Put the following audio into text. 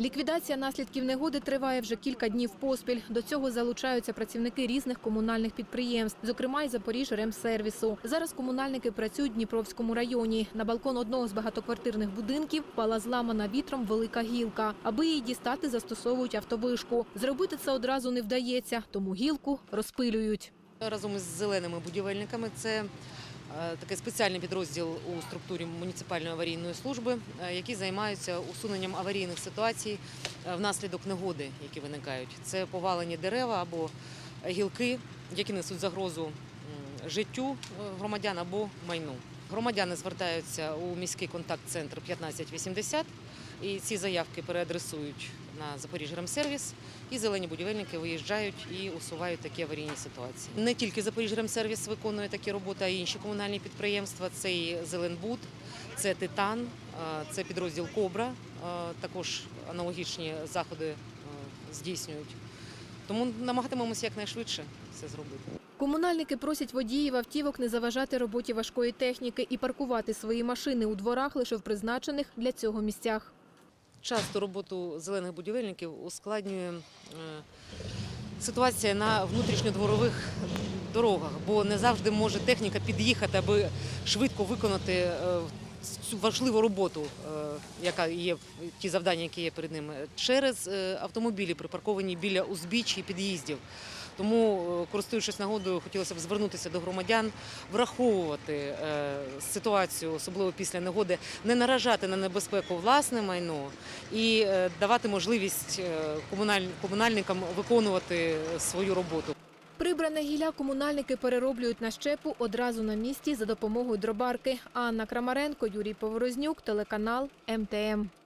Ліквідація наслідків негоди триває вже кілька днів поспіль. До цього залучаються працівники різних комунальних підприємств, зокрема й Запоріжремсервісу. Зараз комунальники працюють в Дніпровському районі. На балкон одного з багатоквартирних будинків впала зламана вітром велика гілка. Аби її дістати, застосовують автовишку. Зробити це одразу не вдається, тому гілку розпилюють. Разом із зеленими будівельниками це такий спеціальний підрозділ у структурі муніципальної аварійної служби, е, які займаються усуненням аварійних ситуацій е, внаслідок негоди, які виникають. Це повалені дерева або гілки, які несуть загрозу життю е, громадян або майну. Громадяни звертаються у міський контакт-центр 1580 і ці заявки переадресують на Запоріжремсервіс. І зелені будівельники виїжджають і усувають такі аварійні ситуації. Не тільки Запоріжремсервіс виконує такі роботи, а й інші комунальні підприємства. Це і Зеленбуд, це Титан, е, це підрозділ Кобра. е, Також аналогічні заходи е, здійснюють. Тому намагатимемося якнайшвидше це зробити. Комунальники просять водіїв автівок не заважати роботі важкої техніки і паркувати свої машини у дворах лише в призначених для цього місцях. Часто роботу зелених будівельників ускладнює е, ситуація на внутрішньодворових дорогах, бо не завжди може техніка під'їхати, аби швидко виконати е, цю важливу роботу, е, яка є ті завдання, які є перед ними, через е, автомобілі, припарковані біля узбіч і під'їздів. Тому, е, користуючись нагодою, хотілося б звернутися до громадян, враховувати ситуацію, особливо після негоди, не наражати на небезпеку власне майно і давати можливість комуналь- комунальникам виконувати свою роботу. Прибране гілля комунальники перероблюють на щепу одразу на місці за допомогою дробарки. Анна Крамаренко, Юрій Поворознюк, телеканал МТМ.